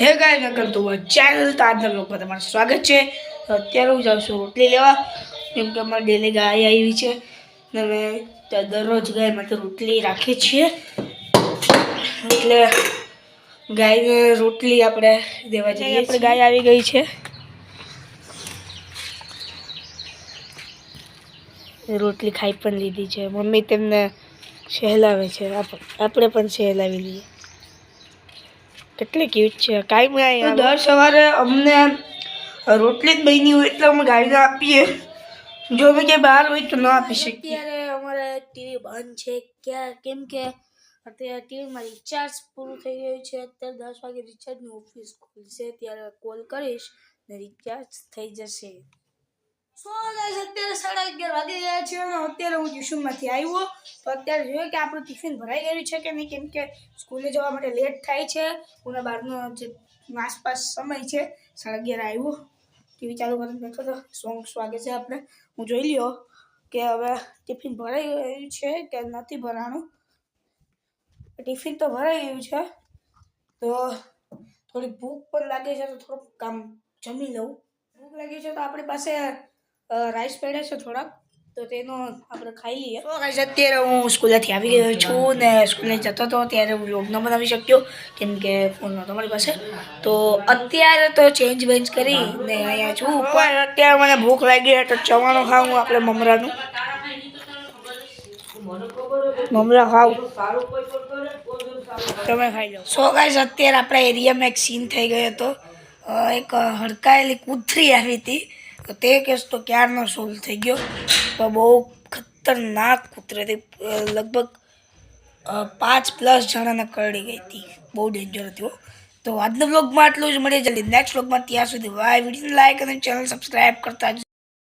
હે guys welcome to channel. તો આજના બ્લોગમાં તમારું સ્વાગત છે. અત્યારે હું જાઉં છું રોટલી લેવા કેમ કે અમારે ડેલી ગાય આવી છે. ને અમે દરરોજ ગાય માટે રોટલી રાખીએ છીએ. એટલે ગાયને રોટલી આપણે દેવા જઈએ આપણે ગાય આવી ગઈ છે. રોટલી ખાઈ પણ લીધી છે. મમ્મી તેમને સહેલાવે છે. આપ- આપણે પણ સહેલાવી લઈએ. કેટલી ક્યુટ છે. કાંઈ મેં દર સવારે અમને રોટલી જ બની હોય એટલે અમે ગાડીને આપીએ. જો અમે ક્યાંય બહાર હોય તો ન આપી શકીએ. અત્યારે અમારે ટીવી બંધ છે. ક્યાં કેમ કે અત્યારે ટીવીમાં રિચાર્જ પૂરું થઈ ગયું છે. અત્યારે દસ વાગે રિચાર્જની ઓફિસ ખુલશે. ત્યારે કોલ કરીશ ને રિચાર્જ થઈ જશે. સો અત્યારે સાડા અગિયાર વાગી ગયા છે અને અત્યારે હું ટ્યુશનમાંથી આવ્યો તો અત્યારે જોયું કે આપણું ટિફિન ભરાઈ ગયું છે કે નહીં? કેમ કે સ્કૂલે જવા માટે લેટ થાય છે. પૂરા બારનો જે આસપાસ સમય છે, સાડા અગિયાર આવ્યો. ટીવી ચાલુ કરીને બેઠો તો સોંગ્સ વાગે છે આપણે. હું જોઈ લ્યો કે હવે ટિફિન ભરાઈ ગયું છે કે નથી ભરાણું? ટિફિન તો ભરાઈ ગયું છે. તો થોડી ભૂખ પણ લાગે છે તો થોડુંક કામ જમી લઉં. ભૂખ લાગી છે તો આપણી પાસે રાઈસ પડ્યા છે થોડાક તો તેનો આપણે ખાઈ લઈએ. તો ગાઈસ અત્યારે હું સ્કૂલેથી આવી ગયો છું ને સ્કૂલે જતો હતો ત્યારે હું વ્લોગ ન બનાવી શક્યો કેમ કે ફોન નહોતો મારી પાસે. તો અત્યારે તો ચેન્જ બેન્જ કરી ને અહીંયા છું. પણ અત્યારે મને ભૂખ લાગી તો ચવાણું ખાવું આપણે મમરાનું. મમરા ખાવ તમે ખાઈ લો. સો ગાઈસ અત્યારે આપણા એરિયામાં એક સીન થઈ ગયો હતો. એક હડકાયેલી કૂથરી આવી હતી. તો કેસ તો ક્યારનો સોલ્વ થઈ ગયો? પણ બહુ ખતરનાક કૂતરી હતી લગભગ પાંચ પ્લસ જણાને કરડી ગઈ હતી. બહુ ડેન્જર હતી તો આજના બ્લોગમાં આટલું જ. મળીએ જલ્દી નેક્સ્ટ બ્લોગમાં ત્યાં સુધી વાય વીડિયો લાઈક અને ચેનલ સબસ્ક્રાઈબ કરતા જ